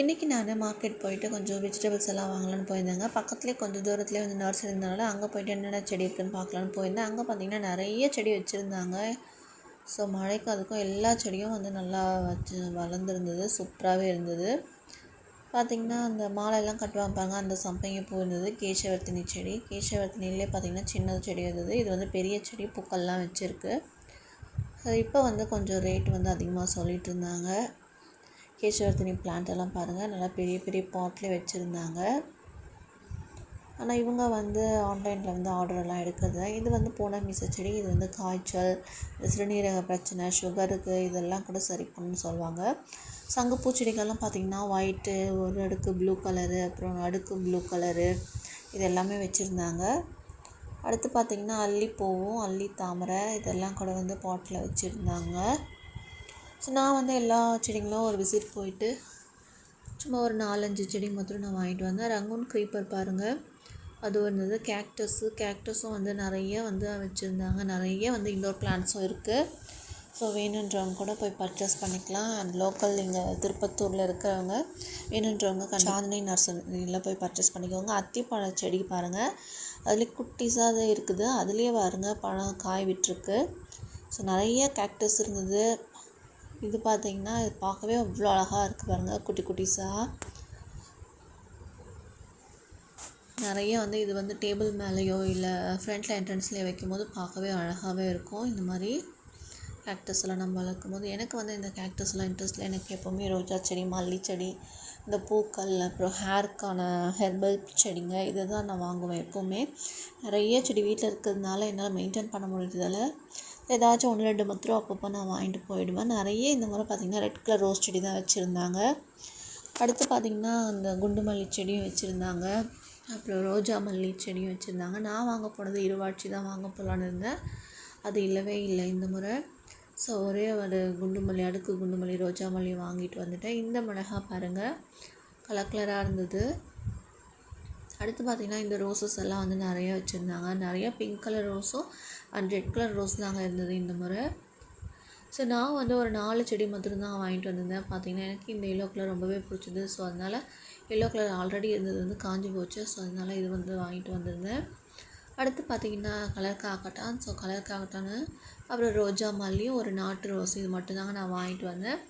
இன்றைக்கி நான் மார்க்கெட் போயிட்டு கொஞ்சம் வெஜிடபிள்ஸ் எல்லாம் வாங்கலான்னு போயிருந்தேங்க. பக்கத்துலேயே கொஞ்சம் தூரத்துலேயே வந்து நர்சரி இருந்தனால அங்கே போயிட்டு என்னென்ன செடி இருக்குதுன்னு பார்க்கலான்னு போயிருந்தேன். அங்கே பார்த்தீங்கன்னா நிறைய செடி வச்சுருந்தாங்க. ஸோ மழைக்கும் அதுக்கும் எல்லா செடியும் வந்து நல்லா வச்சு வளர்ந்துருந்தது. சூப்பராகவே இருந்தது. பார்த்திங்கன்னா அந்த மாலையெல்லாம் கட்டுவாங்க பாருங்க அந்த சம்பங்கி பூ இருந்தது கேசவர்த்தினி செடி. கேசவர்த்தினிலே பார்த்திங்கன்னா சின்ன செடி இருந்தது. இது வந்து பெரிய செடி பூக்கள்லாம் வச்சுருக்கு. இப்போ வந்து கொஞ்சம் ரேட் வந்து அதிகமாக சொல்லிகிட்டு இருந்தாங்க. கேசவர்த்தினி பிளான்ட் எல்லாம் பாருங்கள் நல்லா பெரிய பெரிய பாட்லேயே வச்சுருந்தாங்க. ஆனால் இவங்க வந்து ஆன்லைனில் வந்து ஆர்டரெல்லாம் எடுக்கிறது இது வந்து போன மிச செடி இது வந்து காய்ச்சல் சிறுநீரக பிரச்சனை சுகருக்கு இதெல்லாம் கூட சரி பண்ணணும்னு சொல்லுவாங்க. சங்கப்பூ செடிகள்லாம் பார்த்திங்கன்னா ஒயிட்டு ஒரு அடுக்கு ப்ளூ கலரு அப்புறம் அடுக்கு ப்ளூ கலரு இது எல்லாமே வச்சுருந்தாங்க. அடுத்து பார்த்திங்கன்னா அல்லிப்பூவும் அல்லி தாமரை இதெல்லாம் கூட வந்து பாட்டில் வச்சுருந்தாங்க. ஸோ நான் வந்து எல்லா செடிங்களும் ஒரு விசிட் போயிட்டு சும்மா ஒரு நாலஞ்சு செடி மாத்திரம் நான் வாங்கிட்டு வந்தேன். ரங்கூன் க்ரீப்பர் பாருங்கள் அது இருந்தது கேக்டஸ்ஸு கேக்டஸும் வந்து நிறைய வந்து வச்சுருந்தாங்க. நிறைய வந்து இன்டோர் பிளான்ட்ஸும் இருக்குது ஸோ வேணுன்றவங்க கூட போய் பர்ச்சேஸ் பண்ணிக்கலாம். அண்ட் லோக்கல் இங்கே திருப்பத்தூரில் இருக்கிறவங்க வேணுன்றவங்க சாந்தினி நர்சரியில் போய் பர்ச்சேஸ் பண்ணிக்கோங்க. அத்திப்பழ செடி பாருங்கள் அதுலேயே குட்டிஸாக தான் இருக்குது. அதுலேயே பாருங்கள் பழம் காய் விட்டுருக்கு. ஸோ நிறைய கேக்டஸ் இருந்தது. இது பார்த்தீங்கன்னா இது பார்க்கவே அவ்வளோ அழகாக இருக்குது பாருங்கள் குட்டி குட்டிஸாக நிறைய வந்து இது வந்து டேபிள் மேலேயோ இல்லை ஃப்ரண்ட்டில் என்ட்ரன்ஸ்லேயோ வைக்கும்போது பார்க்கவே அழகாகவே இருக்கும். இந்த மாதிரி கேக்டஸ் எல்லாம் நம்ம வளர்க்கும் போது எனக்கு வந்து இந்த கேக்டஸ்லாம் இன்ட்ரெஸ்ட்டில் எனக்கு எப்போவுமே ரோஜா செடி மல்லி செடி இந்த பூக்கள் அப்புறம் ஹேர்க்கான ஹெர்பல் செடிங்க இதை தான் நான் வாங்குவேன் எப்போவுமே. நிறைய செடி வீட்டில் இருக்கிறதுனால என்னால் மெயின்டைன் பண்ண முடியறதால ஏதாச்சும் ஒன்று ரெண்டு மாத்திரம் அப்பப்போ நான் வாங்கிட்டு போயிடுவேன். நிறைய இந்த முறை பார்த்திங்கன்னா ரெட் கலர் ரோஸ் செடி தான் வச்சுருந்தாங்க. அடுத்து பார்த்திங்கன்னா அந்த குண்டு மல்லி செடியும் வச்சுருந்தாங்க. அப்புறம் ரோஜா மல்லி செடியும் வச்சுருந்தாங்க. நான் வாங்க போனது இருவாட்சி தான் வாங்க போகலான்னு இருந்தேன். அது இல்லவே இல்லை இந்த முறை. ஸோ ஒரே ஒரு குண்டு மல்லி அடுக்கு குண்டு மல்லி ரோஜா மல்லி வாங்கிட்டு வந்துட்டேன். இந்த மிளகா பாருங்கள் கலர் கலராக இருந்தது. அடுத்து பார்த்திங்கன்னா இந்த ரோஸஸ் எல்லாம் வந்து நிறைய வச்சுருந்தாங்க. நிறைய பிங்க் கலர் ரோஸும் அண்ட் ரெட் கலர் ரோஸ் தாங்க இருந்தது இந்த முறை. ஸோ நான் வந்து ஒரு நாலு செடி மட்டும்தான் வாங்கிட்டு வந்திருந்தேன். பார்த்திங்கன்னா எனக்கு இந்த எல்லோ கலர் ரொம்பவே பிடிச்சிது. ஸோ அதனால் எல்லோ கலர் ஆல்ரெடி இருந்தது வந்து காஞ்சி போச்சு. ஸோ அதனால் இது வந்து வாங்கிட்டு வந்திருந்தேன். அடுத்து பார்த்திங்கன்னா கலர் காக்கட்டான் ஸோ கலர் காக்கட்டான்னு அப்புறம் ரோஜா மல்லியும் ஒரு நாட்டு ரோஸ் இது மட்டும்தாங்க நான் வாங்கிட்டு வந்தேன்.